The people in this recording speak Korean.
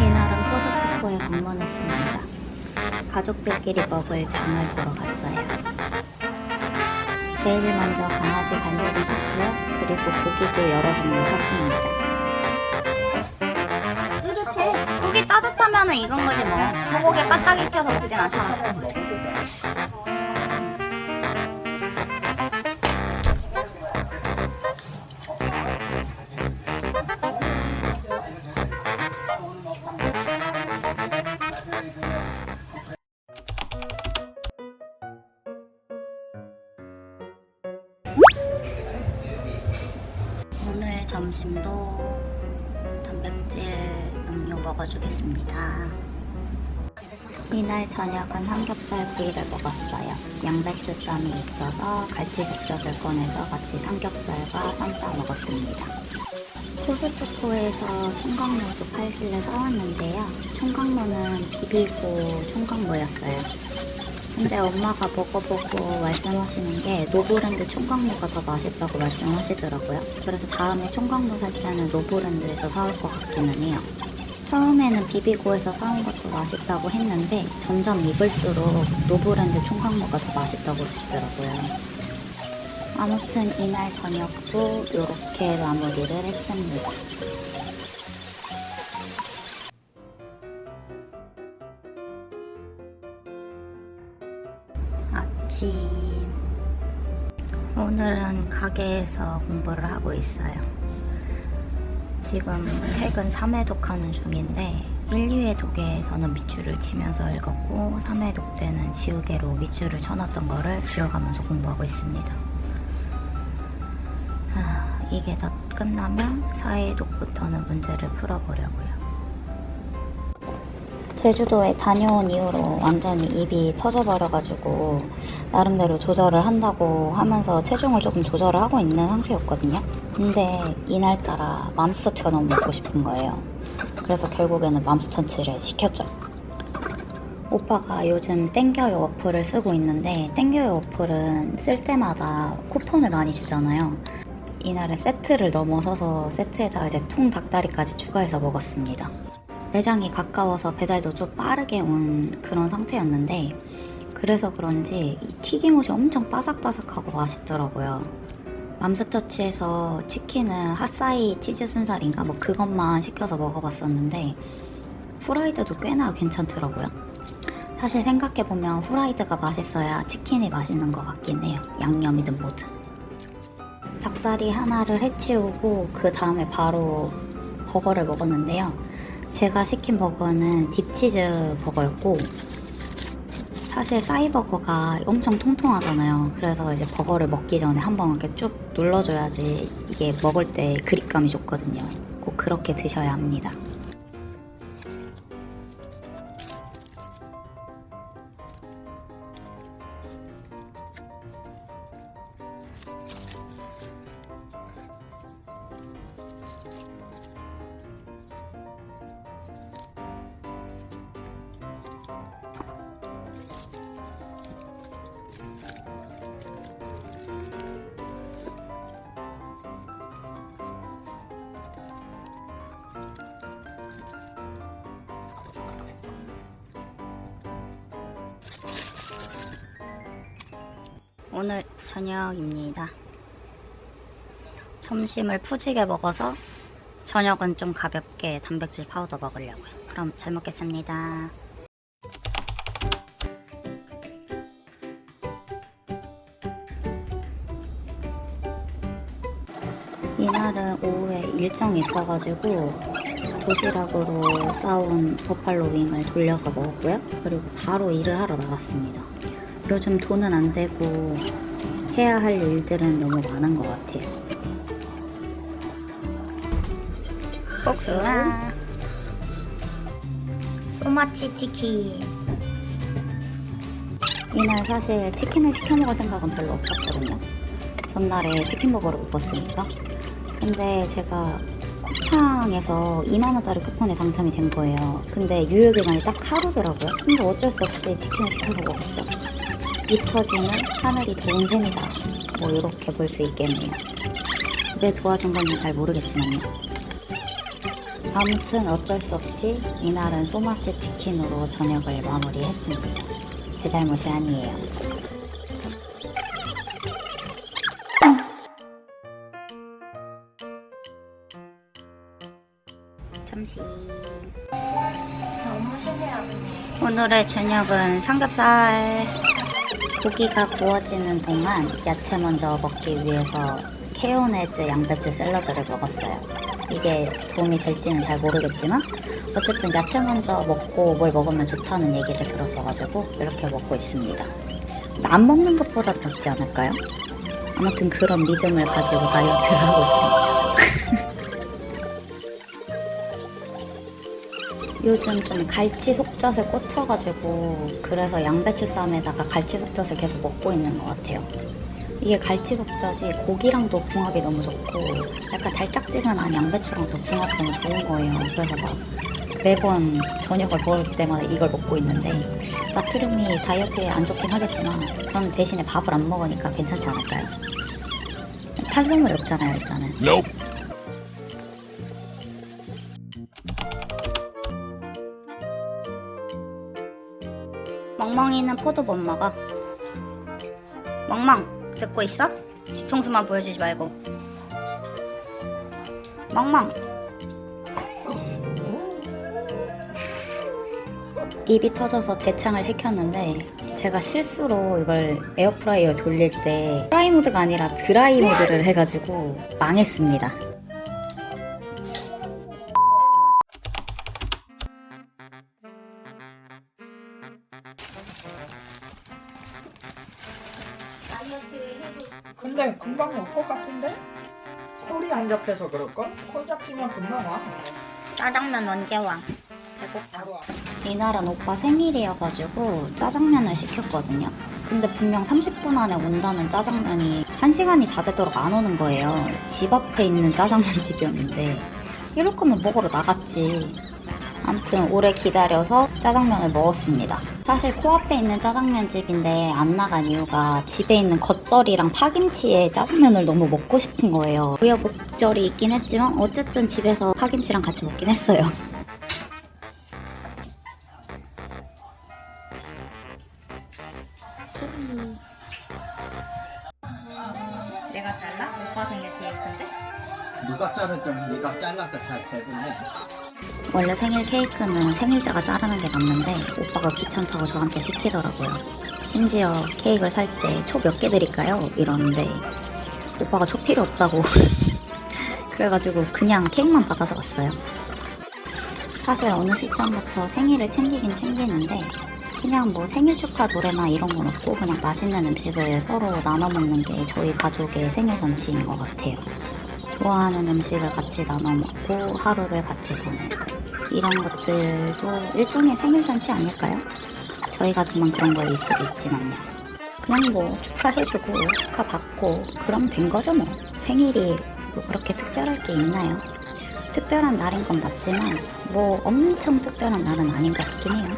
이날은 코스트코에 방문했습니다. 가족들끼리 먹을 장을 보러 갔어요. 제일 먼저 강아지 간식을 샀고요. 그리고 고기도 여러 종류 샀습니다. 따뜻하면 익은 거지 뭐. 소고기 바짝 익혀서 먹진 않잖아. 오늘 점심도 단백질 음료 먹어주겠습니다. 이날 저녁은 삼겹살 구이를 먹었어요. 양배추 쌈이 있어서 갈치죽젓을 꺼내서 같이 삼겹살과 쌈 싸 먹었습니다. 코스트코에서 총각무도 팔길래 사왔는데요. 총각무는 비비고 총각무였어요. 근데 엄마가 먹어보고 말씀하시는 게 노브랜드 총각무가 더 맛있다고 말씀하시더라고요. 그래서 다음에 총각무 살 때는 노브랜드에서 사올 것 같기는 해요. 처음에는 비비고에서 사온 것도 맛있다고 했는데 점점 익을수록 노브랜드 총각무가 더 맛있다고 그러시더라고요. 아무튼 이날 저녁도 이렇게 마무리를 했습니다. 아침 오늘은 가게에서 공부를 하고 있어요. 지금 책은 3회 독 하는 중인데 1, 2회 독에서는 밑줄을 치면서 읽었고 3회 독 때는 지우개로 밑줄을 쳐놨던 거를 지워가면서 공부하고 있습니다. 아, 이게 다 끝나면 4회 독부터는 문제를 풀어보려고요. 제주도에 다녀온 이후로 완전히 입이 터져버려가지고 나름대로 조절을 한다고 하면서 체중을 조금 조절을 하고 있는 상태였거든요. 근데 이날따라 맘스터치가 너무 먹고 싶은 거예요. 그래서 결국에는 맘스터치를 시켰죠. 오빠가 요즘 땡겨요 어플을 쓰고 있는데 땡겨요 어플은 쓸 때마다 쿠폰을 많이 주잖아요. 이날은 세트를 넘어서서 세트에다 이제 통 닭다리까지 추가해서 먹었습니다. 매장이 가까워서 배달도 좀 빠르게 온 그런 상태였는데 그래서 그런지 이 튀김옷이 엄청 바삭바삭하고 맛있더라고요. 맘스터치에서 치킨은 핫사이 치즈 순살인가 뭐 그것만 시켜서 먹어봤었는데 후라이드도 꽤나 괜찮더라고요. 사실 생각해보면 후라이드가 맛있어야 치킨이 맛있는 것 같긴 해요. 양념이든 뭐든. 닭다리 하나를 해치우고 그 다음에 바로 버거를 먹었는데요. 제가 시킨 버거는 딥치즈 버거였고 사실 싸이버거가 엄청 통통하잖아요. 그래서 이제 버거를 먹기 전에 한번 이렇게 쭉 눌러줘야지 이게 먹을 때 그립감이 좋거든요. 꼭 그렇게 드셔야 합니다. 오늘 저녁입니다. 점심을 푸지게 먹어서 저녁은 좀 가볍게 단백질 파우더 먹으려고요. 그럼 잘 먹겠습니다. 이날은 오후에 일정이 있어가지고 도시락으로 싸온 버팔로 윙을 돌려서 먹었고요. 그리고 바로 일을 하러 나갔습니다. 요즘 돈은 안 되고 해야 할 일들은 너무 많은 것 같아요. 복숭아 소마치 치킨 이날 사실 치킨을 시켜 먹을 생각은 별로 없었거든요. 전날에 치킨 먹으러 먹었으니까. 근데 제가 쿠팡에서 2만원짜리 쿠폰에 당첨이 된 거예요. 근데 유효기간이 딱 하루더라고요. 근데 어쩔 수 없이 치킨을 시켜서 먹었죠. 입 터지는 하늘이 도운 셈이다. 뭐 이렇게 볼 수 있겠네요. 왜 도와준 건지 잘 모르겠지만요. 아무튼 어쩔 수 없이 이날은 소마치 치킨으로 저녁을 마무리했습니다. 제 잘못이 아니에요. 잠시. 너무 아버님. 오늘의 저녁은 삼겹살. 고기가 구워지는 동안 야채 먼저 먹기 위해서 케요네즈 양배추 샐러드를 먹었어요. 이게 도움이 될지는 잘 모르겠지만 어쨌든 야채 먼저 먹고 뭘 먹으면 좋다는 얘기를 들었어가지고 이렇게 먹고 있습니다. 안 먹는 것보다 낫지 않을까요? 아무튼 그런 믿음을 가지고 다이어트를 하고 있습니다. 요즘 좀 갈치 속젓에 꽂혀가지고 그래서 양배추 쌈에다가 갈치 속젓을 계속 먹고 있는 것 같아요. 이게 갈치 속젓이 고기랑도 궁합이 너무 좋고 약간 달짝지근한 양배추랑도 궁합이 너무 좋은 거예요. 그래서 막 매번 저녁을 먹을 때마다 이걸 먹고 있는데 나트륨이 다이어트에 안 좋긴 하겠지만 저는 대신에 밥을 안 먹으니까 괜찮지 않을까요? 탄수화물이 없잖아요 일단은. Nope. 멍멍이는 포도 못 먹어. 멍멍, 듣고 있어? 뒤통수만 보여주지 말고. 멍멍. 입이 터져서 대창을 시켰는데 제가 실수로 이걸 에어프라이어 돌릴 때 프라이 모드가 아니라 드라이 모드를 해가지고 망했습니다. 근데 금방 올 것 같은데? 콜이 안 잡혀서 그럴걸? 콜 잡히면 금방 와. 짜장면 언제 와? 배고파. 이날은 오빠 생일이어가지고 짜장면을 시켰거든요. 근데 분명 30분 안에 온다는 짜장면이 1시간이 다 되도록 안 오는 거예요. 집 앞에 있는 짜장면 집이었는데 이럴 거면 먹으러 나갔지. 아무튼 오래 기다려서 짜장면을 먹었습니다. 사실 코앞에 있는 짜장면 집인데 안 나간 이유가 집에 있는 겉절이랑 파김치에 짜장면을 너무 먹고 싶은 거예요. 우여곡절이 있긴 했지만 어쨌든 집에서 파김치랑 같이 먹긴 했어요. 내가 잘라? 오빠 생일 케이크인데? 누가 자르든 네가 잘라서 잘 되겠네. 원래 생일 케이크는 생일자가 자르는 게 맞는데 오빠가 귀찮다고 저한테 시키더라고요. 심지어 케이크를 살 때 초 몇 개 드릴까요? 이러는데 오빠가 초 필요 없다고 그래가지고 그냥 케이크만 받아서 왔어요. 사실 어느 시점부터 생일을 챙기긴 챙기는데 그냥 뭐 생일 축하 노래나 이런 건 없고 그냥 맛있는 음식을 서로 나눠 먹는 게 저희 가족의 생일 잔치인 것 같아요. 좋아하는 음식을 같이 나눠 먹고 하루를 같이 보내고 이런 것들도 일종의 생일 잔치 아닐까요? 저희 가족만 그런 거일 수도 있지만요. 그냥 뭐 축하해주고 축하받고 그럼 된 거죠 뭐. 생일이 뭐 그렇게 특별할 게 있나요? 특별한 날인 건 맞지만 뭐 엄청 특별한 날은 아닌 것 같긴 해요.